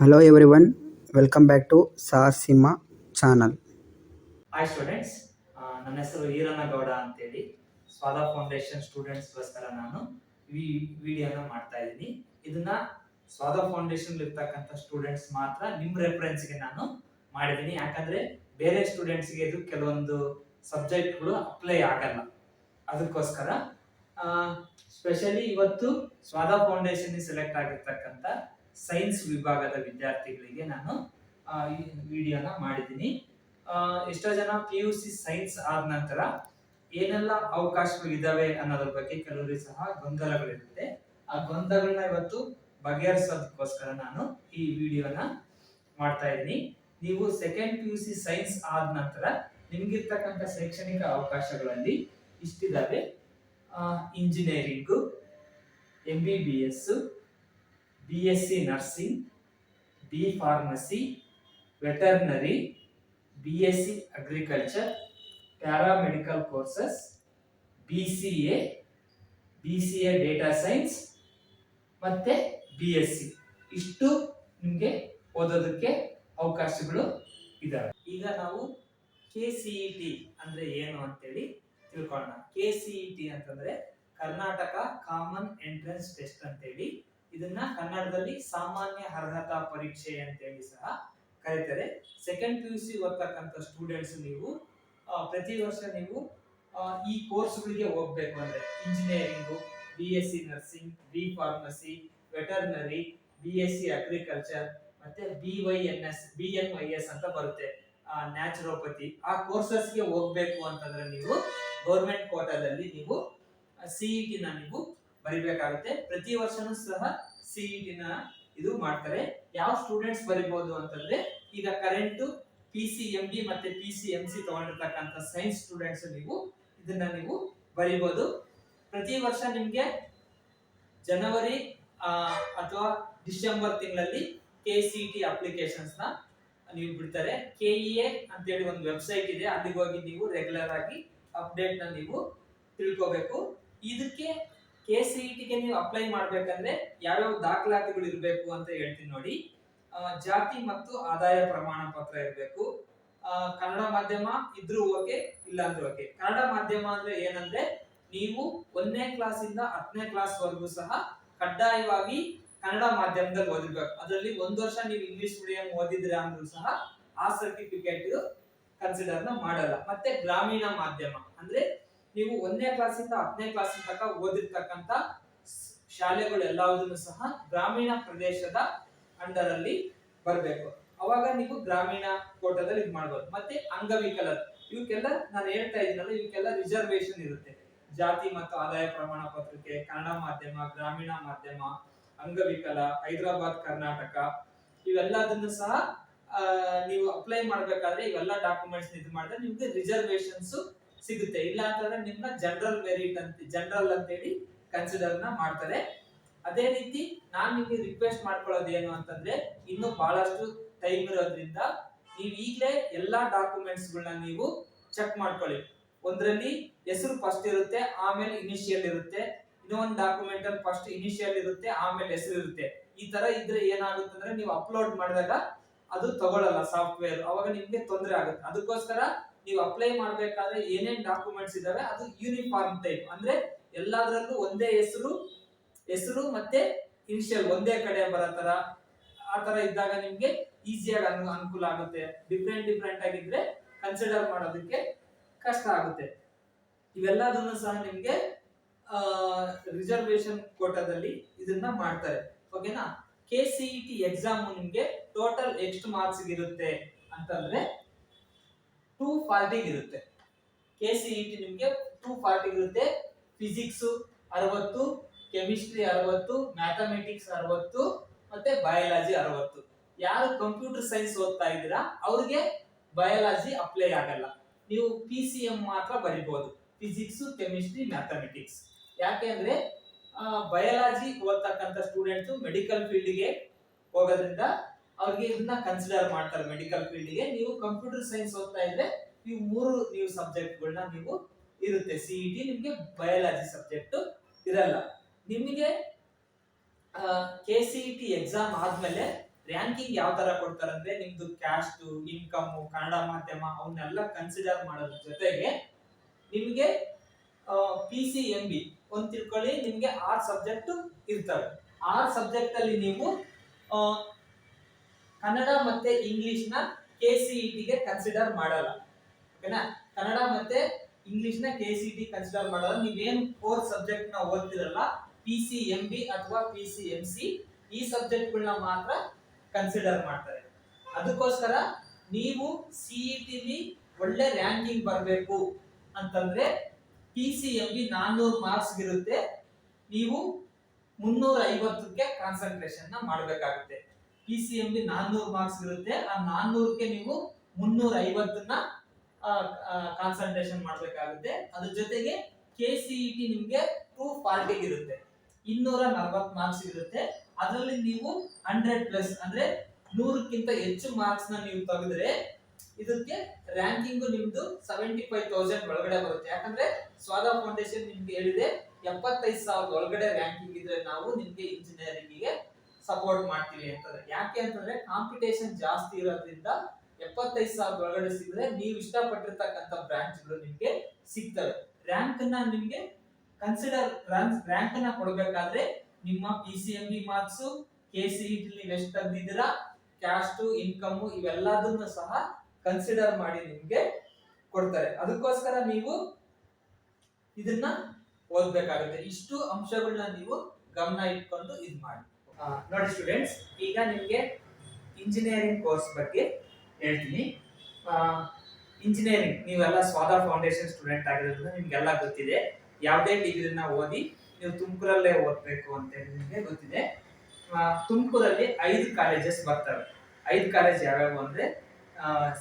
Hello everyone, welcome back to ಸಾಸಿಮ channel hi students ನನ್ನ ಹೆಸರು ಈರಣ್ಣ ಗೌಡ ಅಂತೇಳಿ. ಸ್ವಾದ ಫೌಂಡೇಶನ್ ಸ್ಟೂಡೆಂಟ್ಸ್ಗೋಸ್ಕರ ನಾನು ಈ ವಿಡಿಯೋನ ಮಾಡ್ತಾ ಇದ್ದೀನಿ. ಇದನ್ನ ಸ್ವಾದ ಫೌಂಡೇಶನ್ ಇರ್ತಕ್ಕಂಥ ಸ್ಟೂಡೆಂಟ್ಸ್ ಮಾತ್ರ ನಿಮ್ಮ ರೆಫರೆನ್ಸ್ಗೆ ನಾನು ಮಾಡಿದ್ದೀನಿ. ಯಾಕಂದ್ರೆ ಬೇರೆ ಸ್ಟೂಡೆಂಟ್ಸ್ಗೆ ಇದು ಕೆಲವೊಂದು ಸಬ್ಜೆಕ್ಟ್ಗಳು ಅಪ್ಲೈ ಆಗಲ್ಲ. ಅದಕ್ಕೋಸ್ಕರ ಸ್ಪೆಷಲಿ ಇವತ್ತು ಸ್ವಾದ ಫೌಂಡೇಶನ್ ಸೆಲೆಕ್ಟ್ ಆಗಿರ್ತಕ್ಕಂಥ ಸೈನ್ಸ್ ವಿಭಾಗದ ವಿದ್ಯಾರ್ಥಿಗಳಿಗೆ ನಾನು ಈ ವಿಡಿಯೋನ ಮಾಡಿದ್ದೀನಿ. ಎಷ್ಟೋ ಜನ ಪಿ ಯು ಸಿ ಸೈನ್ಸ್ ಆದ ನಂತರ ಏನೆಲ್ಲ ಅವಕಾಶಗಳು ಇದಾವೆ ಅನ್ನೋದ್ರ ಬಗ್ಗೆ ಕೆಲವರಿಗೆ ಸಹ ಗೊಂದಲಗಳಿರುತ್ತೆ. ಆ ಗೊಂದಲಗಳನ್ನ ಇವತ್ತು ಬಗೆಹರಿಸೋದಕ್ಕೋಸ್ಕರ ನಾನು ಈ ವಿಡಿಯೋನ ಮಾಡ್ತಾ ಇದ್ದೀನಿ. ನೀವು second P U C science ಆದ ನಂತರ ನಿಮ್ಗಿರ್ತಕ್ಕಂಥ ಶೈಕ್ಷಣಿಕ ಅವಕಾಶಗಳಲ್ಲಿ ಇಷ್ಟಿದಾವೆ. Engineering M B B S B S C nursing B pharmacy veterinary B S C agriculture paramedical courses B C A B C A data science ಮತ್ತು B S C ಇಷ್ಟು ನಿಮಗೆ ಓದೋದಕ್ಕೆ ಅವಕಾಶಗಳು ಇದಾವೆ. ಈಗ ನಾವು ಕೆ ಸಿ ಇ ಟಿ ಅಂದರೆ ಏನು ಅಂತೇಳಿ ತಿಳ್ಕೊಳ್ಳೋಣ. ಕೆ ಸಿ ಇ ಟಿ ಅಂತಂದರೆ ಕರ್ನಾಟಕ ಕಾಮನ್ ಎಂಟ್ರೆನ್ಸ್ ಟೆಸ್ಟ್ ಅಂತೇಳಿ ಇದನ್ನ ಕನ್ನಡದಲ್ಲಿ ಸಾಮಾನ್ಯ ಅರ್ಹತಾ ಪರೀಕ್ಷೆ ಅಂತೇಳಿ ಸಹ ಕರೀತಾರೆ. ಸೆಕೆಂಡ್ ಪಿ ಯು ಸಿ ಓದ್ತಕ್ಕಂಥ ಸ್ಟೂಡೆಂಟ್ಸ್ ನೀವು ಪ್ರತಿ ವರ್ಷ ನೀವು ಈ ಕೋರ್ಸ್ಗಳಿಗೆ ಹೋಗ್ಬೇಕು ಅಂದ್ರೆ engineering B S C nursing B pharmacy veterinary B S C agriculture ಮತ್ತೆ B Y N S B N Y S ಅಂತ ಬರುತ್ತೆ ನ್ಯಾಚುರೋಪತಿ ಆ ಕೋರ್ಸಸ್ಗೆ ಹೋಗ್ಬೇಕು ಅಂತಂದ್ರೆ ನೀವು ಗೌರ್ಮೆಂಟ್ ಕೋಟಾದಲ್ಲಿ ನೀವು ಸಿಇಟಿ ನ ನೀವು ಬರಿಬೇಕಾಗುತ್ತೆ. ಪ್ರತಿ ವರ್ಷನೂ ಸಹ ಸಿಇಟಿ ನ ಇದು ಮಾಡ್ತಾರೆ. ಯಾವ ಸ್ಟೂಡೆಂಟ್ಸ್ ಬರಿಬಹುದು ಅಂತಂದ್ರೆ, ಈಗ ಕರೆಂಟ್ ಪಿ ಸಿ ಎಂ ಮತ್ತೆ ಪಿ ಸಿ ಎಂ ಸಿ ತಗೊಂಡಿರ್ತಕ್ಕಂಥ ಸೈನ್ಸ್ ಸ್ಟೂಡೆಂಟ್ಸ್ ನೀವು ಇದನ್ನ ನೀವು ಬರಿಬಹುದು ಪ್ರತಿ ವರ್ಷ ನಿಮ್ಗೆ ಜನವರಿ ಅಥವಾ ಡಿಸೆಂಬರ್ ತಿಂಗಳಲ್ಲಿ ಕೆ ಸಿ ಟಿ ಅಪ್ಲಿಕೇಶನ್ಸ್ನ ನೀವು ಬಿಡ್ತಾರೆ. ಕೆ ಇ ಎ ಅಂತೇಳಿ ಒಂದು ವೆಬ್ಸೈಟ್ ಇದೆ. ಅಲ್ಲಿಗೆ ಹೋಗಿ ನೀವು ರೆಗ್ಯುಲರ್ ಆಗಿ ಅಪ್ಡೇಟ್ನ ನೀವು ತಿಳ್ಕೋಬೇಕು. ಇದಕ್ಕೆ ಕೆ ಸಿ ಟಿಗೆ ನೀವು ಅಪ್ಲೈ ಮಾಡಬೇಕಂದ್ರೆ ಯಾವ್ಯಾವ ದಾಖಲಾತಿಗಳು ಇರಬೇಕು ಅಂತ ಹೇಳ್ತೀನಿ ನೋಡಿ. ಜಾತಿ ಮತ್ತು ಆದಾಯ ಪ್ರಮಾಣ ಪತ್ರ ಇರಬೇಕು. ಕನ್ನಡ ಮಾಧ್ಯಮ ಇದ್ರೂ ಓಕೆ ಇಲ್ಲ ಅಂದ್ರೆ ಓಕೆ. ಕನ್ನಡ ಮಾಧ್ಯಮ ಅಂದ್ರೆ ಏನಂದ್ರೆ ನೀವು ಒಂದನೇ ಕ್ಲಾಸ್ ಇಂದ ಹತ್ತನೇ ಕ್ಲಾಸ್ ವರೆಗೂ ಸಹ ಕಡ್ಡಾಯವಾಗಿ ಕನ್ನಡ ಮಾಧ್ಯಮದಲ್ಲಿ ಓದಿರ್ಬೇಕು. ಅದರಲ್ಲಿ ಒಂದು ವರ್ಷ ನೀವು ಇಂಗ್ಲಿಷ್ ಮೀಡಿಯಂ ಓದಿದ್ರೆ ಅಂದ್ರೂ ಸಹ ಆ ಸರ್ಟಿಫಿಕೇಟ್ ಕನ್ಸಿಡರ್ನ ಮಾಡಲ್ಲ. ಮತ್ತೆ ಗ್ರಾಮೀಣ ಮಾಧ್ಯಮ ಅಂದ್ರೆ ನೀವು ಒಂದನೇ ಕ್ಲಾಸ್ ಇಂದ ಹತ್ತನೇ ಕ್ಲಾಸ್ ತನಕ ಓದಿರ್ತಕ್ಕಂಥ ಶಾಲೆಗಳು ಎಲ್ಲವುದನ್ನು ಸಹ ಗ್ರಾಮೀಣ ಪ್ರದೇಶದ ಅಂಡರ್ ಅಲ್ಲಿ ಬರಬೇಕು. ಅವಾಗ ನೀವು ಗ್ರಾಮೀಣ ಕೋಟದಲ್ಲಿ ಇದು ಮಾಡ್ಬೋದು. ಮತ್ತೆ ಅಂಗವಿಕಲರು ಇವಕ್ಕೆಲ್ಲ ನಾನು ಹೇಳ್ತಾ ಇದ್ದೀನಲ್ಲ, ಇವಕ್ಕೆಲ್ಲ ರಿಸರ್ವೇಶನ್ ಇರುತ್ತೆ. ಜಾತಿ ಮತ್ತು ಆದಾಯ ಪ್ರಮಾಣ ಪತ್ರಿಕೆ, ಕನ್ನಡ ಮಾಧ್ಯಮ, ಗ್ರಾಮೀಣ ಮಾಧ್ಯಮ, ಅಂಗವಿಕಲ, ಹೈದರಾಬಾದ್, ಕರ್ನಾಟಕ, ಇವೆಲ್ಲದನ್ನು ಸಹ ನೀವು ಅಪ್ಲೈ ಮಾಡ್ಬೇಕಾದ್ರೆ ಇವೆಲ್ಲ ಡಾಕ್ಯುಮೆಂಟ್ಸ್ ಇದು ಮಾಡಿದ್ರೆ ನಿಮ್ಗೆ ರಿಸರ್ವೇಶನ್ಸ್ ಸಿಗುತ್ತೆ. ಇಲ್ಲ ಅಂತಂದ್ರೆ ನಿಮ್ಮ ಜನರಲ್ ಮೆರಿಟ್ ಅಂತ ಜನರಲ್ ಅಂತೇಳಿ ಕನ್ಸಿಡರ್ನ ಮಾಡ್ತಾರೆ. ಅದೇ ರೀತಿ ನಾನ್ ನಿಮಗೆ ರಿಕ್ವೆಸ್ಟ್ ಮಾಡ್ಕೊಳ್ಳೋದು ಏನು ಅಂತಂದ್ರೆ, ಇನ್ನು ಬಹಳಷ್ಟು ಟೈಮ್ ಇರೋದ್ರಿಂದ ನೀವು ಈಗಲೇ ಎಲ್ಲಾ ಡಾಕ್ಯುಮೆಂಟ್ಸ್ ಗಳನ್ನ ನೀವು ಚೆಕ್ ಮಾಡ್ಕೊಳ್ಳಿ. ಒಂದರಲ್ಲಿ ಹೆಸರು ಫಸ್ಟ್ ಇರುತ್ತೆ, ಆಮೇಲೆ ಇನಿಷಿಯಲ್ ಇರುತ್ತೆ. ಇನ್ನೊಂದು ಡಾಕ್ಯುಮೆಂಟ್ ಅಲ್ಲಿ ಫಸ್ಟ್ ಇನಿಷಿಯಲ್ ಇರುತ್ತೆ, ಆಮೇಲೆ ಹೆಸರು ಇರುತ್ತೆ. ಈ ತರ ಇದ್ರೆ ಏನಾಗುತ್ತೆ ಅಂದ್ರೆ ನೀವು ಅಪ್ಲೋಡ್ ಮಾಡಿದಾಗ ಅದು ತಗೊಳ್ಳಲ್ಲ ಸಾಫ್ಟ್ವೇರ್ ಅವಾಗ ನಿಮ್ಗೆ ತೊಂದರೆ ಆಗುತ್ತೆ. ಅದಕ್ಕೋಸ್ಕರ ನೀವು ಅಪ್ಲೈ ಮಾಡಬೇಕಾದ್ರೆ ಏನೇನ್ ಡಾಕ್ಯುಮೆಂಟ್ಸ್ ಇದಾವೆ, ಅದು ಯೂನಿಫಾರ್ಮ್ ಟೈಪ್ ಅಂದ್ರೆ ಎಲ್ಲಾದ್ರಲ್ಲೂ ಒಂದೇ ಹೆಸರು ಹೆಸರು ಮತ್ತೆ ಇನಿಷಿಯಲ್ ಒಂದೇ ಕಡೆ ಬರೋ ತರ ಆ ತರ ಇದ್ದಾಗ ನಿಮ್ಗೆ ಈಸಿಯಾಗಿ ಅನು, ಅನುಕೂಲ ಆಗುತ್ತೆ. ಡಿಫ್ರೆಂಟ್ ಡಿಫ್ರೆಂಟ್ ಆಗಿದ್ರೆ ಕನ್ಸಿಡರ್ ಮಾಡೋದಕ್ಕೆ ಕಷ್ಟ ಆಗುತ್ತೆ. ಇವೆಲ್ಲದನ್ನು ಸಹ ನಿಮ್ಗೆ ರಿಸರ್ವೇಶನ್ ಕೋಟಾದಲ್ಲಿ ಇದನ್ನ ಮಾಡ್ತಾರೆ. ಓಕೆನಾ ಕೆ ಸಿ ಎಕ್ಸಾಮ್ ನಿಮ್ಗೆ ಟೋಟಲ್ ಎಷ್ಟು ಮಾರ್ಕ್ಸ್ ಇರುತ್ತೆ ಅಂತಂದ್ರೆ ಟೂ ಫಾರ್ಟಿಗೆ ಇರುತ್ತೆ. ಕೆ ಸಿ ಇ ಟಿ ನಿಮಗೆ ಟೂ ಫಾರ್ಟಿಗೆ ಇರುತ್ತೆ. ಫಿಸಿಕ್ಸ್ ಅರವತ್ತು ಕೆಮಿಸ್ಟ್ರಿ ಅರವತ್ತು ಮ್ಯಾಥಮೆಟಿಕ್ಸ್ ಅರವತ್ತು, ಮತ್ತೆ ಬಯಾಲಜಿ ಅರವತ್ತು. ಯಾರು ಕಂಪ್ಯೂಟರ್ ಸೈನ್ಸ್ ಓದ್ತಾ ಇದ್ದೀರಾ, ಅವ್ರಿಗೆ ಬಯಾಲಜಿ ಅಪ್ಲೈ ಆಗಲ್ಲ. ನೀವು ಪಿ ಸಿ ಎಂ ಮಾತ್ರ ಬರಿಬಹುದು ಫಿಸಿಕ್ಸ್ ಕೆಮಿಸ್ಟ್ರಿ ಮ್ಯಾಥಮೆಟಿಕ್ಸ್ ಯಾಕೆ ಅಂದ್ರೆ ಬಯಾಲಜಿ ಓದ್ತಕ್ಕಂಥ ಸ್ಟೂಡೆಂಟ್ಸ್ ಮೆಡಿಕಲ್ ಫೀಲ್ಡ್ಗೆ ಹೋಗೋದ್ರಿಂದ ಅವ್ರಿಗೆ ಇದನ್ನ ಕನ್ಸಿಡರ್ ಮಾಡ್ತಾರೆ ಮೆಡಿಕಲ್ ಫೀಲ್ಡ್ಗೆ. ನೀವು ಕಂಪ್ಯೂಟರ್ ಸೈನ್ಸ್ ಓದ್ತಾ ಇದ್ರೆ ನೀವು ಮೂರು ನೀವು ಸಬ್ಜೆಕ್ಟ್ಗಳನ್ನ ನೀವು ಇರುತ್ತೆ. ಸಿಇಟಿ ನಿಮಗೆ ಬಯಾಲಜಿ ಸಬ್ಜೆಕ್ಟ್ ಇರಲ್ಲ. ನಿಮಗೆ ಕೆ ಸಿ ಎಕ್ಸಾಮ್ ಆದ್ಮೇಲೆ ರ್ಯಾಂಕಿಂಗ್ ಯಾವ ತರ ಕೊಡ್ತಾರೆ ಅಂದ್ರೆ ನಿಮ್ದು ಕ್ಯಾಸ್ಟ್ ಇನ್ಕಮ್ ಕನ್ನಡ ಮಾಧ್ಯಮ ಅವನ್ನೆಲ್ಲ ಕನ್ಸಿಡರ್ ಮಾಡೋದ್ರ ಜೊತೆಗೆ ನಿಮ್ಗೆ ಪಿ ಸಿ ಎಂ ಬಿ ಒಂದ್ ತಿಳ್ಕೊಳ್ಳಿ, ನಿಮ್ಗೆ ಆರ್ ಸಬ್ಜೆಕ್ಟ್ ಇರ್ತವೆ. ಆರ್ ಸಬ್ಜೆಕ್ಟ್ ಅಲ್ಲಿ ನೀವು ಕನ್ನಡ ಮತ್ತೆ ಇಂಗ್ಲಿಷ್ನ ಕೆ ಸಿ ಗೆ ಕನ್ಸಿಡರ್ ಮಾಡಲ್ಲ. ಓಕೆನಾ? ಕನ್ನಡ ಮತ್ತೆ ಇಂಗ್ಲಿಷ್ನ ಕೆ ಸಿ ಟಿ ಕನ್ಸಿಡರ್ ಮಾಡಲ್ಲ. ನೀವೇನು ಫೋರ್ ಸಬ್ಜೆಕ್ಟ್ನ ಓದ್ತಿರಲ್ಲ ಪಿ ಸಿ ಎಂ ಬಿ ಅಥವಾ ಪಿ ಸಿ ಎಂ ಸಿ ಈ ಸಬ್ಜೆಕ್ಟ್ ಗಳನ್ನ ಮಾತ್ರ ಕನ್ಸಿಡರ್ ಮಾಡ್ತಾರೆ. ಅದಕ್ಕೋಸ್ಕರ ನೀವು ಸಿಇಟಿಲಿ ಒಳ್ಳೆ ರ್ಯಾಂಕಿಂಗ್ ಬರಬೇಕು ಅಂತಂದ್ರೆ ಪಿ ಸಿ ಎಂ ಬಿ ನಾನ್ನೂರು ಮಾರ್ಕ್ಸ್ ಇರುತ್ತೆ ನೀವು ಮುನ್ನೂರ ಐವತ್ತಕ್ಕೆ ಕಾನ್ಸಂಟ್ರೇಷನ್ನ ಮಾಡಬೇಕಾಗುತ್ತೆ. ಪಿ ಸಿ ಎಂ ಬಿ ನಾನ್ನೂರು ಮಾರ್ಕ್ಸ್ ಇರುತ್ತೆ. ಆ ನಾನ್ನೂರಕ್ಕೆ ನೀವು ಮುನ್ನೂರ ಐವತ್ತನ್ನ ಕಾನ್ಸಂಟ್ರೇಷನ್ ಮಾಡಬೇಕಾಗುತ್ತೆ. ಅದ್ರ ಜೊತೆಗೆ ಕೆ ಸಿ ಇ ಟಿ ನಿಮ್ಗೆ ಟೂ ಫಾರ್ಟಿಗೆ ಇರುತ್ತೆ. ಇನ್ನೂರ ನಲ್ವತ್ತು ಮಾರ್ಕ್ಸ್ ಇರುತ್ತೆ. ಅದರಲ್ಲಿ ನೀವು ಹಂಡ್ರೆಡ್ ಪ್ಲಸ್ ಅಂದ್ರೆ ನೂರಕ್ಕಿಂತ ಹೆಚ್ಚು ಮಾರ್ಕ್ಸ್ನ ನೀವು ತೆಗೆದ್ರೆ ಇದಕ್ಕೆ ರ್ಯಾಂಕಿಂಗ್ ನಿಮ್ದು ಸೆವೆಂಟಿ ಫೈವ್ ತೌಸಂಡ್ ಒಳಗಡೆ ಬರುತ್ತೆ. ಯಾಕಂದ್ರೆ ಸ್ವಾದ ಫೌಂಡೇಶನ್ ನಿಮ್ಗೆ ಹೇಳಿದೆ, ಎಪ್ಪತ್ತೈದು ಸಾವಿರದ ಒಳಗಡೆ ರ್ಯಾಂಕಿಂಗ್ ಇದ್ರೆ ನಾವು ನಿಮ್ಗೆ ಇಂಜಿನಿಯರಿಂಗ್ಗೆ ಸಪೋರ್ಟ್ ಮಾಡ್ತೀವಿ ಅಂತಂದ್ರೆ. ಯಾಕೆ ಅಂತಂದ್ರೆ ಕಾಂಪಿಟೇಷನ್ ಜಾಸ್ತಿ ಇರೋದ್ರಿಂದ ಎಪ್ಪತ್ತೈದು ಸಾವಿರದ ಒಳಗಡೆ ಸಿಗದೆ ನೀವು ಇಷ್ಟಪಟ್ಟಿರ್ತಕ್ಕಂಥ ಬ್ರಾಂಚ್ಗಳು ನಿಮಗೆ ಸಿಗ್ತವೆ. ರ್ಯಾಂಕ್ನ ನಿಮಗೆ ಕನ್ಸಿಡರ್ ರ್ಯಾಂಕ್ನ ಕೊಡಬೇಕಾದ್ರೆ ನಿಮ್ಮ P C M B marks K C ನೀವು ಎಷ್ಟು ತಂದಿದ್ದೀರಾ ಕ್ಯಾಸ್ಟ್ ಇನ್ಕಮ್ ಇವೆಲ್ಲದನ್ನು ಸಹ ಕನ್ಸಿಡರ್ ಮಾಡಿ ನಿಮಗೆ ಕೊಡ್ತಾರೆ. ಅದಕ್ಕೋಸ್ಕರ ನೀವು ಇದನ್ನ ಓದ್ಬೇಕಾಗುತ್ತೆ. ಇಷ್ಟು ಅಂಶಗಳನ್ನ ನೀವು ಗಮನ ಇಟ್ಕೊಂಡು ಇದು ಮಾಡಿ ನೋಡಿ ಸ್ಟೂಡೆಂಟ್ಸ್ ಈಗ ನಿಮಗೆ ಇಂಜಿನಿಯರಿಂಗ್ ಕೋರ್ಸ್ ಬಗ್ಗೆ ಹೇಳ್ತೀನಿ. ಇಂಜಿನಿಯರಿಂಗ್ ನೀವೆಲ್ಲ ಸ್ವಾದ ಫೌಂಡೇಶನ್ ಸ್ಟೂಡೆಂಟ್ ಆಗಿರೋದ್ರಿಂದ ನಿಮ್ಗೆಲ್ಲ ಗೊತ್ತಿದೆ. ಯಾವುದೇ ಡಿಗ್ರಿನ ಓದಿ ನೀವು ತುಮಕೂರಲ್ಲೇ ಓದಬೇಕು ಅಂತ ನಿಮಗೆ ಗೊತ್ತಿದೆ. ತುಮಕೂರಲ್ಲಿ ಐದು ಕಾಲೇಜಸ್ ಬರ್ತವೆ. ಐದು ಕಾಲೇಜ್ ಯಾವ್ಯಾವು ಅಂದರೆ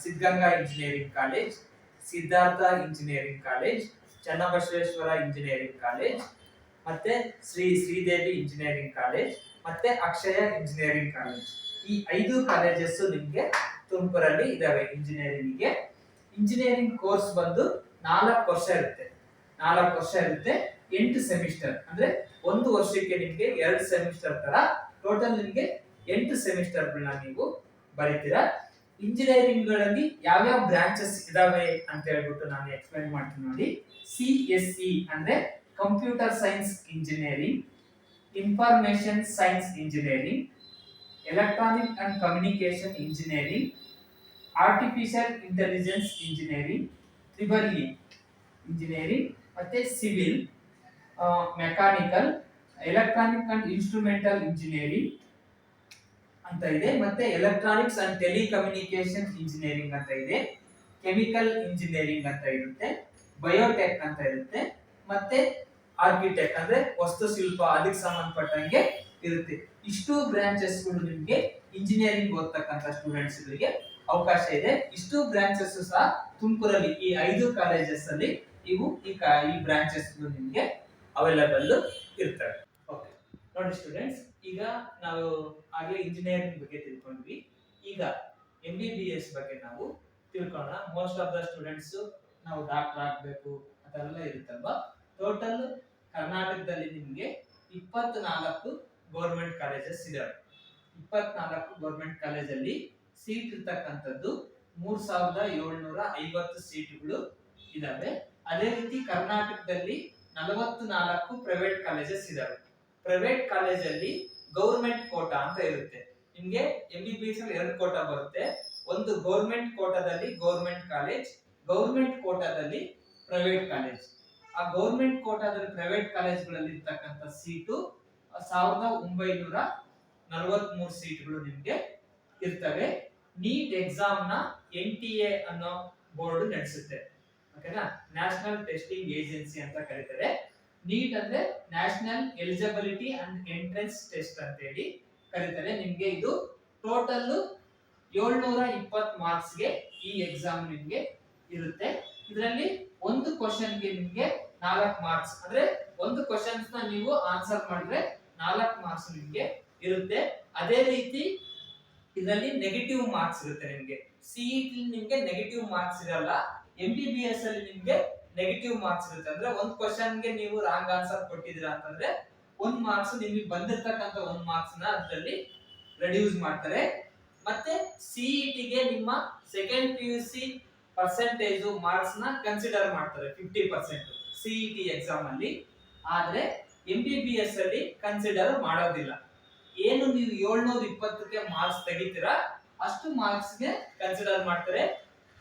Siddaganga engineering college Siddhartha engineering college Channabasaveshwara engineering college ಮತ್ತೆ ಶ್ರೀ ಶ್ರೀದೇವಿ ಇಂಜಿನಿಯರಿಂಗ್ ಕಾಲೇಜ್ ಮತ್ತೆ ಅಕ್ಷಯ ಇಂಜಿನಿಯರಿಂಗ್ ಕಾಲೇಜ್ ಈ ಐದು ಕಾಲೇಜಸ್ ನಿಮ್ಗೆ ತುಮಕೂರಲ್ಲಿ ಇದಾವೆ ಇಂಜಿನಿಯರಿಂಗ್ಗೆ ಇಂಜಿನಿಯರಿಂಗ್ ಕೋರ್ಸ್ ಬಂದು ನಾಲ್ಕು ವರ್ಷ ಇರುತ್ತೆ. ನಾಲ್ಕು ವರ್ಷ ಇರುತ್ತೆ, ಎಂಟು ಸೆಮಿಸ್ಟರ್ ಅಂದ್ರೆ ಒಂದು ವರ್ಷಕ್ಕೆ ನಿಮ್ಗೆ ಎರಡು ಸೆಮಿಸ್ಟರ್ ತರ ಟೋಟಲ್ ನಿಮ್ಗೆ ಎಂಟು ಸೆಮಿಸ್ಟರ್ ನೀವು ಬರೀತೀರಾ. ಇಂಜಿನಿಯರಿಂಗ್ಗಳಲ್ಲಿ ಯಾವ್ಯಾವ ಬ್ರಾಂಚಸ್ ಇದಾವೆ ಅಂತ ಹೇಳ್ಬಿಟ್ಟು ನಾನು ಎಕ್ಸ್ಪ್ಲೈನ್ ಮಾಡ್ತೀನಿ ನೋಡಿ. ಸಿ ಎಸ್ ಸಿ ಅಂದ್ರೆ computer science engineering information science engineering electronic and communication engineering artificial intelligence engineering triple E engineering ಮತ್ತೆ civil mechanical electronic and instrumental engineering ಅಂತ ಇದೆ. ಮತ್ತೆ ಎಲೆಕ್ಟ್ರಾನಿಕ್ಸ್ ಅಂಡ್ ಟೆಲಿಕಮ್ಯುನಿಕೇಶನ್ ಇಂಜಿನಿಯರಿಂಗ್ ಅಂತ ಇದೆ. ಕೆಮಿಕಲ್ ಇಂಜಿನಿಯರಿಂಗ್ ಅಂತ ಇರುತ್ತೆ. Biotech ಅಂತ ಇರುತ್ತೆ. ಮತ್ತೆ ಆರ್ಕಿಟೆಕ್ಟ್ ಅಂದ್ರೆ ವಸ್ತುಶಿಲ್ಪ, ಅದಕ್ಕೆ ಸಂಬಂಧಪಟ್ಟಂಗೆ ಇರುತ್ತೆ. ಇಷ್ಟು ಬ್ರಾಂಚಸ್ ನಿಮಗೆ ಇಂಜಿನಿಯರಿಂಗ್ ಓದ್ತಕ್ಕಂಥ ಸ್ಟೂಡೆಂಟ್ಸ್ ಗಳಿಗೆ ಅವಕಾಶ ಇದೆ. ಇಷ್ಟು ಬ್ರಾಂಚಸ್ ಸಹ ತುಮಕೂರಲ್ಲಿ, ಈ ಐದು ಕಾಲೇಜಸ್ ಅಲ್ಲಿ ಇವು ಈ ಈ ಬ್ರಾಂಚಸ್ ನಿಮಗೆ ಅವೈಲಬಲ್ ಇರ್ತವೆ. ಓಕೆ ನೋಡಿ ಸ್ಟೂಡೆಂಟ್ಸ್ ಈಗ ನಾವು ಆಗ್ಲೇ ಇಂಜಿನಿಯರಿಂಗ್ ಬಗ್ಗೆ ತಿಳ್ಕೊಂಡ್ವಿ. ಈಗ ಎಂ ಬಿ ಬಿ ಎಸ್ ಬಗ್ಗೆ ನಾವು ತಿಳ್ಕೊಳ್ಳೋಣ ಮೋಸ್ಟ್ ಆಫ್ ದ ಸ್ಟೂಡೆಂಟ್ಸ್ ನಾವು ಡಾಕ್ಟರ್ ಆಗ್ಬೇಕು ಅದೆಲ್ಲ ಇರುತ್ತಲ್ವಾ? ಟೋಟಲ್ ಕರ್ನಾಟಕದಲ್ಲಿ ನಿಮಗೆ ಇಪ್ಪತ್ನಾಲ್ಕು ಗೌರ್ಮೆಂಟ್ ಕಾಲೇಜಸ್ ಇದಾವೆ. ಇಪ್ಪತ್ನಾಲ್ಕು ಗೌರ್ಮೆಂಟ್ ಕಾಲೇಜಲ್ಲಿ ಸೀಟ್ ಇರ್ತಕ್ಕಂಥದ್ದು ಮೂರ್ ಸಾವಿರದ ಏಳ್ನೂರ ಐವತ್ತು ಸೀಟ್ಗಳು ಇದಾವೆ. ಅದೇ ರೀತಿ ಕರ್ನಾಟಕದಲ್ಲಿ ನಲವತ್ತು ನಾಲ್ಕು ಪ್ರೈವೇಟ್ ಕಾಲೇಜಸ್ ಇದಾವೆ ಪ್ರೈವೇಟ್ ಕಾಲೇಜಲ್ಲಿ ಗೌರ್ಮೆಂಟ್ ಕೋಟಾ ಅಂತ ಇರುತ್ತೆ. ನಿಮ್ಗೆ ಎಂ ಬಿ ಬಿ ಎಸ್ ಅಲ್ಲಿ ಎರಡು ಕೋಟಾ ಬರುತ್ತೆ. ಒಂದು ಗೌರ್ಮೆಂಟ್ ಕೋಟಾದಲ್ಲಿ ಗೌರ್ಮೆಂಟ್ ಕಾಲೇಜ್ ಗೌರ್ಮೆಂಟ್ ಕೋಟಾದಲ್ಲಿ ಪ್ರೈವೇಟ್ ಕಾಲೇಜ್ ಆ ಗೌರ್ಮೆಂಟ್ ಕೋಟಾದಲ್ಲಿ ಪ್ರೈವೇಟ್ ಕಾಲೇಜ್ಗಳಲ್ಲಿ ಇರ್ತಕ್ಕಂಥ ಸೀಟು ಸಾವಿರದ ಒಂಬೈನೂರ ನಲವತ್ಮೂರು ಸೀಟ್ಗಳು ನಿಮಗೆ ಇರ್ತವೆ. ನೀಟ್ ಎಕ್ಸಾಮ್ನ ಎನ್ ಟಿ ಎ ಅನ್ನೋ ಬೋರ್ಡ್ ನಡೆಸುತ್ತೆ. ಓಕೆನಾ ನ್ಯಾಷನಲ್ ಟೆಸ್ಟಿಂಗ್ ಏಜೆನ್ಸಿ ಅಂತ ಕರೀತಾರೆ. ನೀಟ್ ಅಂದ್ರೆ national eligibility and entrance test ಅಂತ ಹೇಳಿ ಕರೀತಾರೆ. ನಿಮ್ಗೆ ಇದು ಟೋಟಲ್ ಏಳ್ನೂರ ಇಪ್ಪತ್ ಮಾರ್ಕ್ಸ್ಗೆ ಈ ಎಕ್ಸಾಮ್ ನಿಮ್ಗೆ ಇರುತ್ತೆ. ಇದರಲ್ಲಿ ಒಂದು ಕ್ವಶನ್ಗೆ ನಿಮ್ಗೆ ನಾಲ್ಕು ಮಾರ್ಕ್ಸ್ ಅಂದ್ರೆ ಒಂದು ಕ್ವಶನ್ಸ್ನ ನೀವು ಆನ್ಸರ್ ಮಾಡಿದ್ರೆ ನಾಲ್ಕು ಮಾರ್ಕ್ಸ್ ನಿಮಗೆ ಇರುತ್ತೆ. ಅದೇ ರೀತಿ ಇದರಲ್ಲಿ ನೆಗೆಟಿವ್ ಮಾರ್ಕ್ಸ್ ಇರುತ್ತೆ ನಿಮ್ಗೆ. ಸಿಇಟಿ ನಿಮಗೆ ನೆಗೆಟಿವ್ ಮಾರ್ಕ್ಸ್ ಇರಲ್ಲ. ಎಂ ಬಿ ಬಿ ಎಸ್ ಅಲ್ಲಿ ನಿಮಗೆ ನೆಗೆಟಿವ್ ಮಾರ್ಕ್ಸ್ ಇರುತ್ತೆ. ಅಂದ್ರೆ ಒಂದು ಕ್ವಶನ್ಗೆ ನೀವು ರಾಂಗ್ ಆನ್ಸರ್ ಕೊಟ್ಟಿದ್ದೀರಾ ಅಂತಂದ್ರೆ ಒಂದ್ ಮಾರ್ಕ್ಸ್ ನಿಮಗೆ ಬಂದಿರತಕ್ಕಂತ ಒಂದ್ ಮಾರ್ಕ್ಸ್ನ ಅದರಲ್ಲಿ ರೆಡ್ಯೂಸ್ ಮಾಡ್ತಾರೆ. ಮತ್ತೆ ಸಿಇಟಿಗೆ ನಿಮ್ಮ second P U C percentage ಮಾರ್ಕ್ಸ್ನ consider ಮಾಡ್ತಾರೆ ಫಿಫ್ಟಿ ಪರ್ಸೆಂಟ್ ಸಿಇಟಿ ಎಕ್ಸಾಮ್ ಅಲ್ಲಿ. ಆದ್ರೆ ಎಂ ಬಿ ಬಿ ಎಸ್ ಅಲ್ಲಿ ಕನ್ಸಿಡರ್ ಮಾಡೋದಿಲ್ಲ. ಏನು ನೀವು ಏಳ್ನೂರ ಇಪ್ಪತ್ತಕ್ಕೆ ಮಾರ್ಕ್ಸ್ ತೆಗಿತೀರಾ, ಅಷ್ಟು ಮಾರ್ಕ್ಸ್ಗೆ ಕನ್ಸಿಡರ್ ಮಾಡ್ತಾರೆ.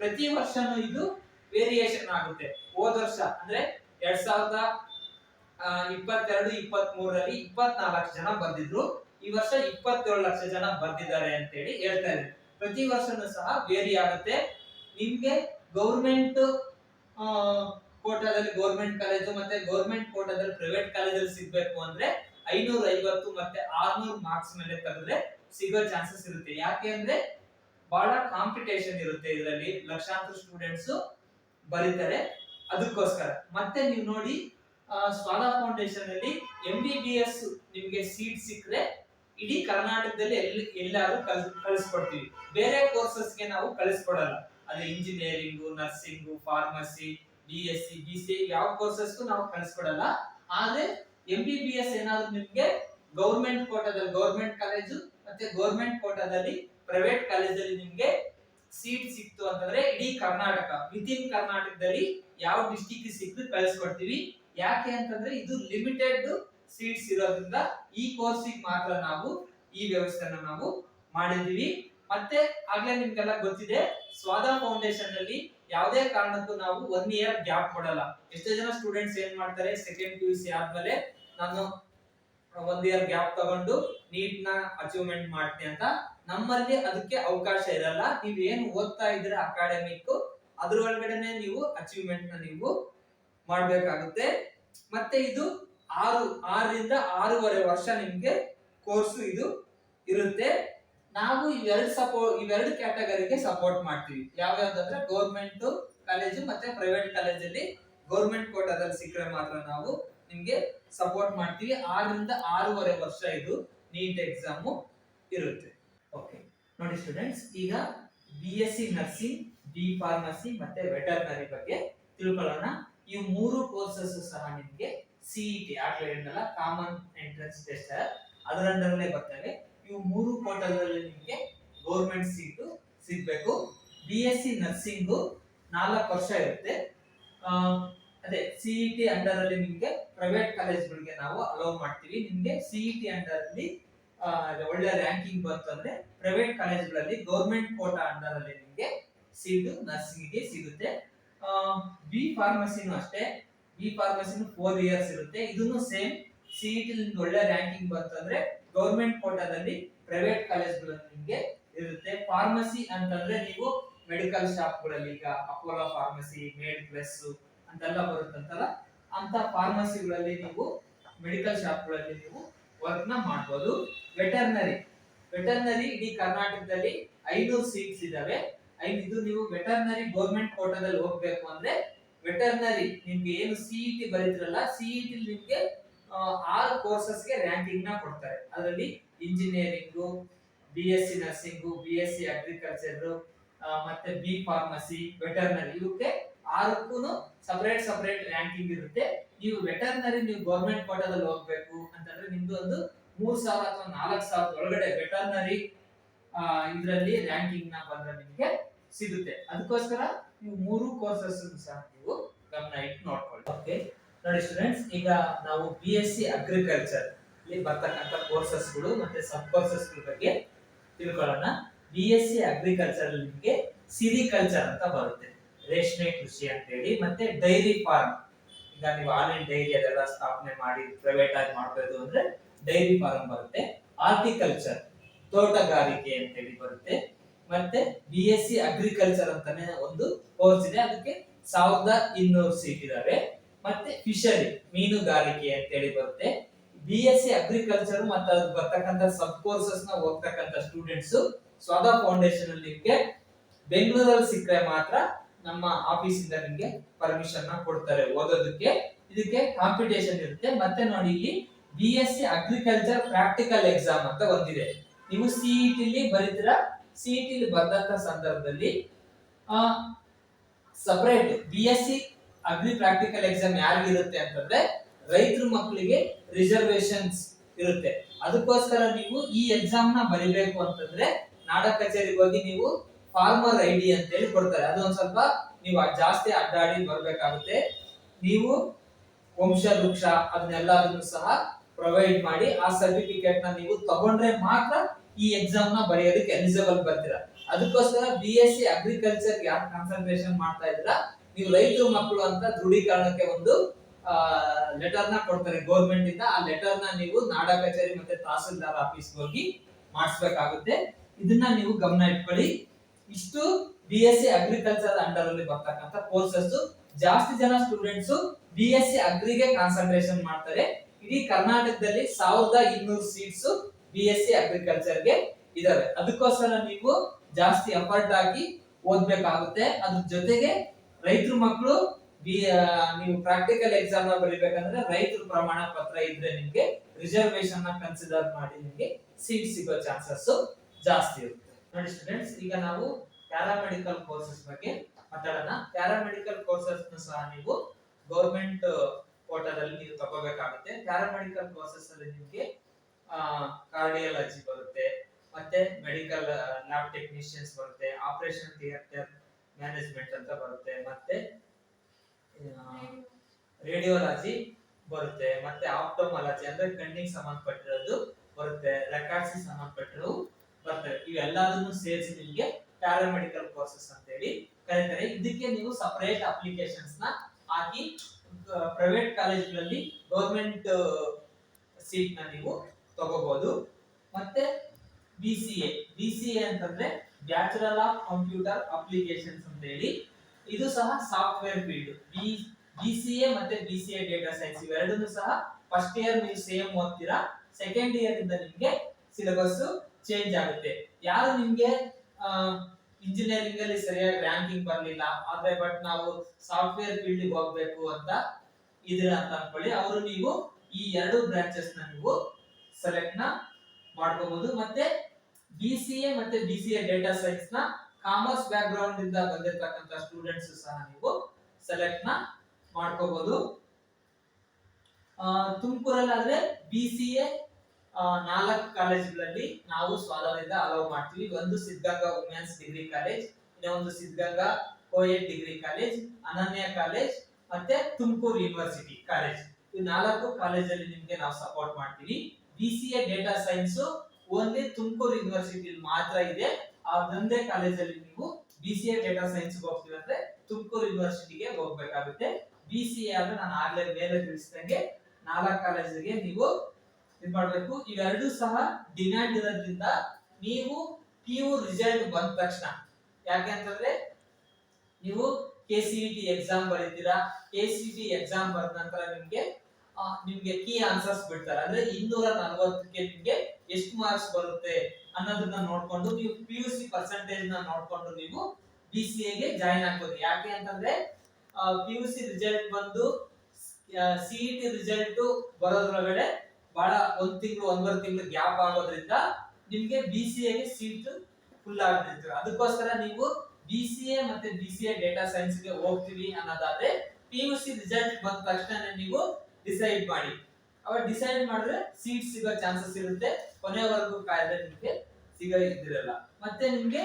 ಪ್ರತಿ ವರ್ಷನೂ ಇದು ವೇರಿಯೇಷನ್ ಆಗುತ್ತೆ. ಹೋದ ವರ್ಷ ಅಂದ್ರೆ ಎರಡ್ ಸಾವಿರದ ಇಪ್ಪತ್ತೆರಡು ಇಪ್ಪತ್ತ್ ಮೂರರಲ್ಲಿ ಇಪ್ಪತ್ನಾಲ್ಕು ಜನ ಬಂದಿದ್ರು. ಈ ವರ್ಷ ಇಪ್ಪತ್ತೇಳು ಲಕ್ಷ ಜನ ಬಂದಿದ್ದಾರೆ ಅಂತೇಳಿ ಹೇಳ್ತಾ ಇದ್ದಾರೆ. ಪ್ರತಿ ವರ್ಷನೂ ಸಹ ವೇರಿ ಆಗುತ್ತೆ. ನಿಮ್ಗೆ ಗೌರ್ಮೆಂಟ್ ಕೋಟಾದಲ್ಲಿ ಗೌರ್ಮೆಂಟ್ ಕಾಲೇಜು ಮತ್ತೆ ಗೌರ್ಮೆಂಟ್ ಕೋಟಾದಲ್ಲಿ ಪ್ರೈವೇಟ್ ಕಾಲೇಜಲ್ಲಿ ಸಿಗ್ಬೇಕು ಅಂದ್ರೆ ಐನೂರ ಐವತ್ತು ಮತ್ತೆ ಆರ್ನೂರು ಮಾರ್ಕ್ಸ್ ಮೇಲೆ ತೆಗೆದ್ರೆ ಸಿಗೋ ಚಾನ್ಸಸ್ ಇರುತ್ತೆ. ಯಾಕೆ ಅಂದ್ರೆ ಬಹಳ ಕಾಂಪಿಟೇಷನ್ ಇರುತ್ತೆ ಇದರಲ್ಲಿ. ಲಕ್ಷಾಂತರ ಸ್ಟೂಡೆಂಟ್ಸ್ ಬರೀತಾರೆ. ಅದಕ್ಕೋಸ್ಕರ. ಮತ್ತೆ ನೀವು ನೋಡಿ ಸ್ವಾಲಾ ಫೌಂಡೇಶನ್ ಅಲ್ಲಿ ಎಂ ಬಿ ಬಿ ಎಸ್ ನಿಮ್ಗೆ ಸೀಟ್ ಸಿಕ್ಕರೆ ಇಡೀ ಕರ್ನಾಟಕದಲ್ಲಿ ಎಲ್ಲಿ ಎಲ್ಲಾರು ಕಳಿಸ್ಕೊಡ್ತೀವಿ. ಬೇರೆ ಕೋರ್ಸಸ್ಗೆ ನಾವು ಕಳಿಸ್ಕೊಡಲ್ಲ. ಅದೇ engineering nursing pharmacy B S C B C ಯಾವ ಕೋರ್ಸಸ್ಗೂ ನಾವು ಕಳಿಸ್ಕೊಡಲ್ಲ. ಆದ್ರೆ ಎಂ ಬಿ ಬಿ ಎಸ್ ಏನಾದ್ರು ನಿಮ್ಗೆ ಗೌರ್ಮೆಂಟ್ ಕೋಟಾದಲ್ಲಿ ಗೌರ್ಮೆಂಟ್ ಕಾಲೇಜು ಮತ್ತೆ ಗೌರ್ಮೆಂಟ್ ಕೋಟಾದಲ್ಲಿ ಪ್ರೈವೇಟ್ ಕಾಲೇಜಲ್ಲಿ ನಿಮ್ಗೆ ಸೀಟ್ ಸಿಕ್ತು ಅಂತಂದ್ರೆ ಇಡೀ ಕರ್ನಾಟಕ ವಿತ್ ಇನ್ ಕರ್ನಾಟಕದಲ್ಲಿ ಯಾವ ಡಿಸ್ಟಿಕ್ ಸಿಕ್ಕು ಕಳಿಸ್ಕೊಡ್ತೀವಿ. ಯಾಕೆ ಅಂತಂದ್ರೆ ಇದು ಲಿಮಿಟೆಡ್ ಸೀಟ್ಸ್ ಇರೋದ್ರಿಂದ ಈ ಕೋರ್ಸಿಗೆ ಮಾತ್ರ ನಾವು ಈ ವ್ಯವಸ್ಥೆನ ನಾವು ಮಾಡಿದೀವಿ ಮತ್ತೆ ಆಗ್ಲೇ ನಿಮ್ಗೆಲ್ಲ ಗೊತ್ತಿದೆ, ಸ್ವಾದ ಫೌಂಡೇಶನ್ ಅಲ್ಲಿ ಯಾವುದೇ ಕಾರಣಕ್ಕೂ ನಾವು ಒನ್ ಇಯರ್ ಗ್ಯಾಪ್ ಕೊಡಲ್ಲ ಎಷ್ಟೋ ಜನ ಸ್ಟೂಡೆಂಟ್ಸ್ ಏನ್ ಮಾಡ್ತಾರೆ ಸೆಕೆಂಡ್ ಪಿ ಯು ಸಿ ಆದ್ಮೇಲೆ ನಾನು ಒಂದ್ ಇಯರ್ ಗ್ಯಾಪ್ ತಗೊಂಡು ನೀಟ್ನ ಅಚೀವ್ಮೆಂಟ್ ಮಾಡ್ತೀನಿ ಅಂತ. ನಮ್ಮಲ್ಲಿ ಅದಕ್ಕೆ ಅವಕಾಶ ಇರಲ್ಲ. ನೀವ್ ಏನ್ ಓದ್ತಾ ಇದ್ರೆ ಅಕಾಡೆಮಿಕ್ ಅದ್ರ ಒಳಗಡೆನೆ ನೀವು ಅಚೀವ್ಮೆಂಟ್ನ ನೀವು ಮಾಡ್ಬೇಕಾಗುತ್ತೆ. ಮತ್ತೆ ಇದು ಆರು, ಆರರಿಂದ ಆರೂವರೆ ವರ್ಷ ನಿಮ್ಗೆ ಕೋರ್ಸ್ ಇದು ಇರುತ್ತೆ. ನಾವು ಇವೆರಡು ಸಪೋರ್ಟ್ ಇವೆರಡು ಕ್ಯಾಟಗರಿಗೆ ಸಪೋರ್ಟ್ ಮಾಡ್ತೀವಿ. ಯಾವ್ಯಾವ್ದಂದ್ರೆ ಗೌರ್ಮೆಂಟ್ ಕಾಲೇಜು ಮತ್ತೆ ಪ್ರೈವೇಟ್ ಕಾಲೇಜಲ್ಲಿ ಗೌರ್ಮೆಂಟ್ ಕೋಟಾದಲ್ಲಿ ಸಿಕ್ಕರೆ ಮಾತ್ರ ನಾವು ನಿಮ್ಗೆ ಸಪೋರ್ಟ್ ಮಾಡ್ತೀವಿ. ಆರರಿಂದ ಆರೂವರೆ ವರ್ಷ ಇದು ನೀಟ್ ಎಕ್ಸಾಮು ಇರುತ್ತೆ. ಓಕೆ ನೋಡಿ ಸ್ಟೂಡೆಂಟ್ಸ್ ಈಗ B S C nursing B pharmacy ಮತ್ತೆ ವೆಟರ್ನರಿ ಬಗ್ಗೆ ತಿಳ್ಕೊಳ್ಳೋಣ. ಈ ಮೂರು ಕೋರ್ಸಸ್ ಸಹ ನಿಮಗೆ ಸಿಇಟಿ ಆಗ್ಲೇ ಕಾಮನ್ ಎಂಟ್ರೆನ್ಸ್ ಟೆಸ್ಟ್ ಅದರ ಬರ್ತವೆ. ಇವು ಮೂರು ಕೋಟಾದಲ್ಲಿ ನಿಮಗೆ ಗೌರ್ಮೆಂಟ್ ಸೀಟು ಸಿಗ್ಬೇಕು ಬಿ ಎಸ್ ಸಿ ನರ್ಸಿಂಗು ನಾಲ್ಕು ವರ್ಷ ಇರುತ್ತೆ. ಅದೇ ಅದೇ ಸಿಇಟಿ ಅಂಡರ್ ಅಲ್ಲಿ ನಿಮಗೆ ಪ್ರೈವೇಟ್ ಕಾಲೇಜ್ಗಳಿಗೆ ನಾವು ಅಲೋ ಮಾಡ್ತೀವಿ. ನಿಮಗೆ ಸಿಇಟಿ ಅಂಡರ್ ಅಲ್ಲಿ ಒಳ್ಳೆ ರ್ಯಾಂಕಿಂಗ್ ಬಂತು ಅಂದ್ರೆ ಪ್ರೈವೇಟ್ ಕಾಲೇಜ್ಗಳಲ್ಲಿ ಗೌರ್ಮೆಂಟ್ ಕೋಟಾ ಅಂಡರ್ ಅಲ್ಲಿ ನಿಮಗೆ ಸೀಟು ನರ್ಸಿಂಗ್ಗೆ ಸಿಗುತ್ತೆ. ಬಿ ಫಾರ್ಮಸಿನೂ ಅಷ್ಟೇ. ಬಿ ಫಾರ್ಮಸಿನೂ ಫೋರ್ ಇಯರ್ಸ್ ಇರುತ್ತೆ. ಇದನ್ನು ಸೇಮ್ ಸಿಇಟಿ ಒಳ್ಳೆ ರ್ಯಾಂಕಿಂಗ್ ಬಂತಂದ್ರೆ ಗೌರ್ಮೆಂಟ್ ಕೋಟಾದಲ್ಲಿ ಪ್ರೈವೇಟ್ ಕಾಲೇಜ್ಗಳಲ್ಲಿ ನಿಮಗೆ ಇರುತ್ತೆ. ಫಾರ್ಮಸಿ ಅಂತಂದ್ರೆ ನೀವು ಮೆಡಿಕಲ್ ಶಾಪ್ಗಳಲ್ಲಿ ಈಗ ಅಪೋಲೋ ಫಾರ್ಮಸಿ ಮೇಡ್ ಪ್ಲಸ್ ಅಂತೆಲ್ಲ ಬರುತ್ತಂತಲ್ಲ ಅಂತ ಫಾರ್ಮಸಿಗಳಲ್ಲಿ ನೀವು ಮೆಡಿಕಲ್ ಶಾಪ್ಗಳಲ್ಲಿ ನೀವು ವರ್ಕ್ನ ಮಾಡ್ಬೋದು. ವೆಟರ್ನರಿ ವೆಟರ್ನರಿ ಇಡೀ ಕರ್ನಾಟಕದಲ್ಲಿ ಐನೂರು ಸೀಟ್ಸ್ ಇದಾವೆ. ಇದು ನೀವು ವೆಟರ್ನರಿ ಗೌರ್ಮೆಂಟ್ ಕೋಟಾದಲ್ಲಿ ಹೋಗ್ಬೇಕು ಅಂದ್ರೆ ವೆಟರ್ನರಿ ನಿಮ್ಗೆ ಏನು ಸಿಇಟಿ ಬರೀತಿರಲ್ಲ ಸಿಇಟಿ ನಿಮ್ಗೆ ಆರು ಕೋರ್ಸಸ್ಗೆ ರ್ಯಾಂಕಿಂಗ್ನ ಕೊಡ್ತಾರೆ. ಅದರಲ್ಲಿ engineering B S C nursing B S C agriculture ಮತ್ತೆ ಬಿ ಫಾರ್ಮಸಿ ವೆಟರ್ನರಿ ಇವಕ್ಕೆ ಆರಕ್ಕೂ ಸಪರೇಟ್ ಸಪರೇಟ್ ರ್ಯಾಂಕಿಂಗ್ ಇರುತ್ತೆ. ನೀವು ವೆಟರ್ನರಿ ನೀವು ಗೌರ್ಮೆಂಟ್ ಕೋಟಾದಲ್ಲಿ ಹೋಗ್ಬೇಕು ಅಂತಂದ್ರೆ ನಿಮ್ದು ಒಂದು ಮೂರ್ ಸಾವಿರ ಅಥವಾ ನಾಲ್ಕು ಸಾವಿರದ ಒಳಗಡೆ ವೆಟರ್ನರಿ ಇದರಲ್ಲಿ ರ್ಯಾಂಕಿಂಗ್ನ ಬಂದ್ರೆ ನಿಮಗೆ ಸಿಗುತ್ತೆ. ಅದಕ್ಕೋಸ್ಕರ ನೀವು ಮೂರು ಕೋರ್ಸಸ್ ಸಹ ನೀವು ಗಮನ ಇಟ್ಟು ನೋಡ್ಕೊಳ್ಳಿ. ಓಕೆ ನೋಡಿ ಸ್ಟೂಡೆಂಟ್ಸ್ ಈಗ ನಾವು ಬಿ ಎಸ್ ಸಿ ಅಗ್ರಿಕಲ್ಚರ್ ಇಲ್ಲಿ ಬರ್ತಕ್ಕಂಥ ಕೋರ್ಸಸ್ಗಳು ಮತ್ತೆ ಸಬ್ ಕೋರ್ಸಸ್ಗಳ ಬಗ್ಗೆ ತಿಳ್ಕೊಳ್ಳೋಣ. ಬಿ ಎಸ್ ಸಿ ಅಗ್ರಿಕಲ್ಚರ್ ನಿಮಗೆ ಸಿರಿಕಲ್ಚರ್ ಅಂತ ಬರುತ್ತೆ. ರೇಷ್ಮೆ ಕೃಷಿ ಅಂತ ಹೇಳಿ ಮತ್ತೆ ಡೈರಿ ಫಾರ್ಮ್ ಈಗ ನೀವು ಆನ್ಲೈನ್ ಡೈರಿ ಅದೆಲ್ಲ ಸ್ಥಾಪನೆ ಮಾಡಿ ಪ್ರೈವೇಟ್ ಆಗಿ ಮಾಡಬೇಕು ಅಂದ್ರೆ ಡೈರಿ ಫಾರ್ಮ್ ಬರುತ್ತೆ. ಆರ್ಟಿಕಲ್ಚರ್ ತೋಟಗಾರಿಕೆ ಅಂತ ಹೇಳಿ ಬರುತ್ತೆ. ಮತ್ತೆ ಬಿ ಎಸ್ ಸಿ ಅಗ್ರಿಕಲ್ಚರ್ ಅಂತಾನೆ ಒಂದು ಕೋರ್ಸ್ ಇದೆ. ಅದಕ್ಕೆ ಸಾವಿರದ ಇನ್ನೂರು ಸೀಟ್ ಇದಾವೆ. ಮತ್ತೆ ಫಿಶರಿ ಮೀನುಗಾರಿಕೆ ಅಂತೇಳಿ ಬರುತ್ತೆ. ಬಿ ಎಸ್ ಸಿ ಅಗ್ರಿಕಲ್ಚರ್ ಮತ್ತೆ ಅದಕ್ಕೆ ಬರ್ತಕ್ಕಂತ ಸಬ್ ಕೋರ್ಸಸ್ನ ಹೋಗ್ತಕ್ಕಂತ ಸ್ಟೂಡೆಂಟ್ಸ್ ಸ್ವಾದ ಫೌಂಡೇಶನ್ ಅಲ್ಲಿ ಬೆಂಗಳೂರಲ್ಲಿ ಸಿಕ್ಕರೆ ಮಾತ್ರ ನಮ್ಮ ಆಫೀಸ್ ಇಂದ ನಿಮ್ಗೆ ಪರ್ಮಿಷನ್ನ ಕೊಡ್ತಾರೆ ಓದೋದಕ್ಕೆ. ಇದಕ್ಕೆ ಕಾಂಪಿಟೇಷನ್ ಇರುತ್ತೆ. ಮತ್ತೆ ನೋಡಿ ಇಲ್ಲಿ B S C agriculture practical exam ಅಂತ ಒಂದಿದೆ. ನೀವು ಸಿಇಟಿಲಿ ಬರೀತೀರ ಸಿಇಟಿಲಿ ಬರ್ದಂತ ಸಂದರ್ಭದಲ್ಲಿ separate B S C agri practical exam ಯಾರಿಗಿರುತ್ತೆ ಅಂತಂದ್ರೆ ರೈತರ ಮಕ್ಕಳಿಗೆ ರಿಸರ್ವೇಶನ್ಸ್ ಇರುತ್ತೆ. ಅದಕ್ಕೋಸ್ಕರ ನೀವು ಈ ಎಕ್ಸಾಮ್ನ ಬರಿಬೇಕು ಅಂತಂದ್ರೆ ನಾಡ ಕಚೇರಿಗೆ ಹೋಗಿ ನೀವು ಫಾರ್ಮರ್ ಐ ಡಿ ಅಂತ ಹೇಳಿ ಕೊಡ್ತಾರೆ. ಅದೊಂದ್ ಸ್ವಲ್ಪ ನೀವು ಜಾಸ್ತಿ ಅಡ್ಡಾಡಿ ಬರ್ಬೇಕಾಗುತ್ತೆ. ನೀವು ವಂಶ, ವೃಕ್ಷ ಅದನ್ನೆಲ್ಲದನ್ನು ಸಹ ಪ್ರೊವೈಡ್ ಮಾಡಿ ಆ ಸರ್ಟಿಫಿಕೇಟ್ನ ನೀವು ತಗೊಂಡ್ರೆ ಮಾತ್ರ ಈ ಎಕ್ಸಾಮ್ನ ಬರೆಯೋದಕ್ಕೆ ಎಲಿಜಿಬಲ್ ಬರ್ತೀರಾ. ಅದಕ್ಕೋಸ್ಕರ ಬಿ ಎಸ್ ಸಿ ಅಗ್ರಿಕಲ್ಚರ್ ಯಾರು ಕಾನ್ಸಂಟ್ರೇಷನ್ ಮಾಡ್ತಾ ಇದ್ದೀರಾ? ನೀವು ರೈತರು ಮಕ್ಕಳು ಅಂತ ದೃಢೀಕರಣಕ್ಕೆ ಒಂದು ಲೆಟರ್ನ ಕೊಡ್ತಾರೆ ಗೌರ್ಮೆಂಟ್ ಇಂದ. ಆ ಲೆಟರ್ನ ನೀವು ನಾಡ ಕಚೇರಿ ಮತ್ತೆ ತಹಸೀಲ್ದಾರ್ ಆಫೀಸ್ ಹೋಗಿ ಮಾಡಿಸ್ಬೇಕಾಗುತ್ತೆ. ಇದನ್ನ ನೀವು ಗಮನ ಇಟ್ಕೊಳ್ಳಿ. ಇಷ್ಟು B S C agriculture under ಅಲ್ಲಿ ಬರ್ತಕ್ಕಂಥ ಕೋರ್ಸಸ್ ಜಾಸ್ತಿ ಜನ ಸ್ಟೂಡೆಂಟ್ಸ್ ಬಿ ಎಸ್ ಸಿ ಅಗ್ರಿಗೆ ಕಾನ್ಸಂಟ್ರೇಷನ್ ಮಾಡ್ತಾರೆ. ಇಡೀ ಕರ್ನಾಟಕದಲ್ಲಿ ಸಾವಿರದ ಇನ್ನೂರು ಸೀಟ್ಸ್ ಬಿ ಎಸ್ ಸಿ ಅಗ್ರಿಕಲ್ಚರ್ಗೆ ಇದಾವೆ. ಅದಕ್ಕೋಸ್ಕರ ನೀವು ಜಾಸ್ತಿ ಎಫರ್ಟ್ ಹಾಕಿ ಓದ್ಬೇಕಾಗುತ್ತೆ. ಅದ್ರ ಜೊತೆಗೆ ರೈತರ ಮಕ್ಕಳು ನೀವು ಪ್ರಾಕ್ಟಿಕಲ್ ಎಕ್ಸಾಮ್ನ ಬರೀಬೇಕಂದ್ರೆ ರೈತರ ಪ್ರಮಾಣ ಪತ್ರ ಇದ್ರೆ ನಿಮ್ಗೆ ರಿಸರ್ವೇಶನ್ನ ಕನ್ಸಿಡರ್ ಮಾಡಿ ನಿಮ್ಗೆ ಸೀಟ್ ಸಿಗೋ ಚಾನ್ಸಸ್ ಜಾಸ್ತಿ ಇರುತ್ತೆ. ನೋಡಿ ಸ್ಟೂಡೆಂಟ್ಸ್ ಈಗ ನಾವು ಪ್ಯಾರಾಮೆಡಿಕಲ್ ಕೋರ್ಸಸ್ ಬಗ್ಗೆ ಮಾತಾಡೋಣ. ಪ್ಯಾರಾಮೆಡಿಕಲ್ ಕೋರ್ಸಸ್ ಸಹ ನೀವು ಗೌರ್ಮೆಂಟ್ ಅಲ್ಲಿ ನೀವು ತಗೋಬೇಕಾಗುತ್ತೆ. ಪ್ಯಾರಾಮೆಡಿಕಲ್ ಕೋರ್ಸಸ್ ಅಲ್ಲಿ ನಿಮಗೆ ಕಾರ್ಡಿಯಾಲಜಿ ಬರುತ್ತೆ, ಮತ್ತೆ ಮೆಡಿಕಲ್ ಲ್ಯಾಬ್ ಟೆಕ್ನಿಷಿಯನ್ಸ್ ಬರುತ್ತೆ ಆಪರೇಷನ್ ಥಿಯೇಟರ್ ಮ್ಯಾನೇಜ್ಮೆಂಟ್ ಅಂತ ಬರುತ್ತೆ. ಮತ್ತೆ ರೇಡಿಯೋಲಜಿ ಬರುತ್ತೆ. ಮತ್ತೆ ಆಪ್ಟೋಮಾಲಜಿ ಅಂದ್ರೆ ಕಣ್ಣಿಗೆ ಸಂಬಂಧಪಟ್ಟಿರೋದು ಬರುತ್ತೆ. ರೆಕಾರ್ಡ್ಸ್ ಸಂಬಂಧಪಟ್ಟಿರೋ ಬರ್ತವೆ. ಇವೆಲ್ಲದನ್ನು ಸೇರಿಸಿ ನಿಮಗೆ ಪ್ಯಾರಾಮೆಡಿಕಲ್ ಕೋರ್ಸಸ್ ಅಂತ ಹೇಳಿ ಕರೀತಾರೆ. ಇದಕ್ಕೆ ನೀವು ಸಪರೇಟ್ ಅಪ್ಲಿಕೇಶನ್ಸ್ನ ಹಾಕಿ ಪ್ರೈವೇಟ್ ಕಾಲೇಜ್ಗಳಲ್ಲಿ ಗೌರ್ಮೆಂಟ್ ಸೀಟ್ನ ನೀವು ತಗೋಬಹುದು ಮತ್ತೆ B C A B C A ಅಂತಂದ್ರೆ ಬ್ಯಾಚುಲರ್ ಆಫ್ ಕಂಪ್ಯೂಟರ್ ಅಪ್ಲಿಕೇಶನ್ಸ್ ಅಂತ ಹೇಳಿ. ಇದು ಸಹ software field B B C A ಮತ್ತೆ B C A data science ಇವೆರಡನ್ನು ಸಹ ಫಸ್ಟ್ ಇಯರ್ ನೀವು ಸೇಮ್ ಓದ್ತೀರಾ? ಸೆಕೆಂಡ್ ಇಯರ್ ಇಂದ ನಿಮ್ಗೆ ಸಿಲೆಬಸ್ ಚೇಂಜ್ ಆಗುತ್ತೆ. ಯಾರು ನಿಮ್ಗೆ ಇಂಜಿನಿಯರಿಂಗ್ ಅಲ್ಲಿ ಸರಿಯಾಗಿ ರ್ಯಾಂಕಿಂಗ್ ಬರಲಿಲ್ಲ, ಆದ್ರೆ ಬಟ್ ನಾವು ಸಾಫ್ಟ್ವೇರ್ ಫೀಲ್ಡ್ ಹೋಗ್ಬೇಕು ಅಂತ ಇದ್ರ ಅಂತ ಅನ್ಕೊಳ್ಳಿ. ಅವರು ನೀವು ಈ ಎರಡು ಬ್ರಾಂಚಸ್ನ ನೀವು ಸೆಲೆಕ್ಟ್ನ ಮಾಡ್ಕೋಬಹುದು ಮತ್ತೆ ಬಿ ಸಿ ಎ ಮತ್ತೆ ಬಿ ಸಿ ಎ ಡೇಟಾ ಸೈನ್ಸ್ನ ಕಾಮರ್ಸ್ ಬ್ಯಾಕ್ ಗ್ರೌಂಡ್ ಇಂದ ಬಂದಿರತಕ್ಕಂತ ಸ್ಟೂಡೆಂಟ್ಸ್ ಸಹ ನೀವು ಸೆಲೆಕ್ಟ್ನ ಮಾಡ್ಕೋಬಹುದು ತುಮಕೂರಲ್ಲಾದ್ರೆ ಬಿ ಸಿ ಎ ನಾಲ್ಕು ಕಾಲೇಜ್ಗಳಲ್ಲಿ ನಾವು ಸ್ವಾಲದಿಂದ ಅಲೌ ಮಾಡ್ತೀವಿ. ಒಂದು ಸಿದ್ಧಗಂಗಾ ವುಮೆನ್ಸ್ ಡಿಗ್ರಿ ಕಾಲೇಜ್ ಇನ್ನೊಂದು Siddaganga coed degree college Ananya college ಮತ್ತೆ ತುಮಕೂರು ಯೂನಿವರ್ಸಿಟಿ ಕಾಲೇಜ್ ಈ ನಾಲ್ಕು ಕಾಲೇಜಲ್ಲಿ ನಿಮ್ಗೆ ನಾವು ಸಪೋರ್ಟ್ ಮಾಡ್ತೀವಿ. B C A data science only Tumakuru university ಮಾತ್ರ ಇದೆ. ಅದೊಂದೇ ಕಾಲೇಜಲ್ಲಿ ನೀವು B C A data science ಹೋಗ್ತೀವಿ ಅಂದ್ರೆ ತುಮಕೂರು ಯೂನಿವರ್ಸಿಟಿಗೆ ಹೋಗ್ಬೇಕಾಗುತ್ತೆ. ಬಿ ಸಿ ಎ ಅಂದ್ರೆ ನಾನು ಆಗ್ಲೇ ಮೇಲೆ ತಿಳಿಸಿದಂಗೆ ನಾಲ್ಕು ಕಾಲೇಜಿಗೆ ನೀವು ಇದು ಮಾಡಬೇಕು. ಇವೆರಡು ಸಹ ಡಿಮ್ಯಾಂಡ್ ಇರೋದ್ರಿಂದ ನೀವು ಪಿ ಯು ರಿಸಲ್ಟ್ ಬಂದ ತಕ್ಷಣ ಯಾಕೆ ಅಂತಂದ್ರೆ ನೀವು ಕೆ ಸಿ ಟಿ ಎಕ್ಸಾಮ್ ಬರೀತೀರಾ? ಕೆ ಸಿ ಟಿ ಎಕ್ಸಾಮ್ ಬರೆದ ನಂತರ ನಿಮ್ಗೆ ಆ, ನಿಮ್ಗೆ ಕೀ ಆನ್ಸರ್ಸ್ ಬಿಡ್ತಾರೆ. ಅಂದ್ರೆ ಇನ್ನೂರ ನಲ್ವತ್ತಕ್ಕೆ ನಿಮ್ಗೆ ಎಷ್ಟು ಮಾರ್ಕ್ಸ್ ಬರುತ್ತೆ ಅನ್ನೋದನ್ನ ನೋಡ್ಕೊಂಡು ನೀವು ಪಿ ಯು ಸಿ ಪರ್ಸೆಂಟೇಜ್ನ ನೋಡ್ಕೊಂಡು ನೀವು ಬಿ ಸಿ ಎಗೆ ಜಾಯಿನ್ ಆಗ್ಬೋದು. ಯಾಕೆ ಅಂತಂದ್ರೆ ಪಿ ಯು ಸಿ ರಿಸಲ್ಟ್ ಬಂದು ಸಿ ಇ ಟಿ ರಿಸಲ್ಟ್ ಬರೋದ್ರೊಳಗಡೆ ಬಹಳ ಒಂದ್ ತಿಂಗಳು, ಒಂದೂವರೆ ತಿಂಗಳು ಗ್ಯಾಪ್ ಆಗೋದ್ರಿಂದ ನಿಮ್ಗೆ ಬಿ ಸಿ ಎಗೆ ಸೀಟ್ ಫುಲ್ ಆಗ್ತಿರ್ತೀವಿ ಅದಕ್ಕೋಸ್ಕರ ನೀವು ಬಿ ಸಿ ಎ ಮತ್ತೆ ಬಿ ಸಿ ಎ ಡೇಟಾ ಸೈನ್ಸ್ಗೆ ಹೋಗ್ತೀವಿ ಅನ್ನೋದಾದ್ರೆ ಪಿ ಯು ಸಿ ರಿಸಲ್ಟ್ ಬಂದ ತಕ್ಷಣ ನೀವು ಡಿಸೈಡ್ ಮಾಡಿ. ಅವಾಗ ಡಿಸೈಡ್ ಮಾಡಿದ್ರೆ ಸೀಟ್ ಸಿಗೋ ಚಾನ್ಸಸ್ ಇರುತ್ತೆ. ಕೊನೆವರೆಗೂ ಕಾಯ್ದೆ ನಿಮಗೆ ಸಿಗ ಇದಿರಲ್ಲ. ಮತ್ತೆ ನಿಮಗೆ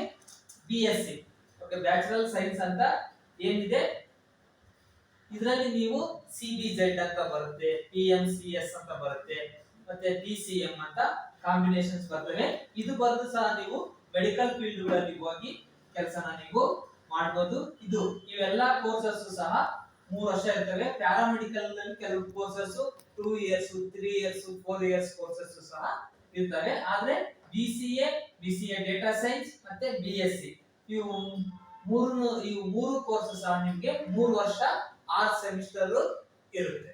B S C okay bachelor science ಅಂತ ಏನಿದೆ? ಇದರಲ್ಲಿ ನೀವು ಸಿ ಬಿ ಜೆಡ್ ಅಂತ ಬರುತ್ತೆ ಪಿ ಎಂ ಸಿ ಎಸ್ ಅಂತ ಬರುತ್ತೆ, ಮತ್ತೆ ಪಿ ಸಿ ಎಂ ಅಂತ ಕಾಂಬಿನೇಷನ್ಸ್ ಬರ್ತವೆ. ಇದು ಬರೆದು ಸಹ ನೀವು ಮೆಡಿಕಲ್ ಫೀಲ್ಡ್ಗಳಲ್ಲಿ ಹೋಗಿ ಕೆಲಸನ ನೀವು ಮಾಡ್ಬೋದು. ಇದು ಇವೆಲ್ಲ ಕೋರ್ಸಸ್ ಸಹ ಮೂರು ವರ್ಷ ಇರ್ತವೆ. ಪ್ಯಾರಾಮೆಡಿಕಲ್ನಲ್ಲಿ ಕೆಲವು courses two years three years four years courses ಸಹ ಇರ್ತವೆ. ಆದ್ರೆ B C A B C A data science ಮತ್ತೆ ಬಿ ಎಸ್ ಸಿ ಇವು ಮೂರು ಇವು ಮೂರು ಕೋರ್ಸಸ್ ಸಹ ನಿಮ್ಗೆ ಮೂರು ವರ್ಷ ಆರು ಸೆಮಿಸ್ಟರ್ ಇರುತ್ತೆ.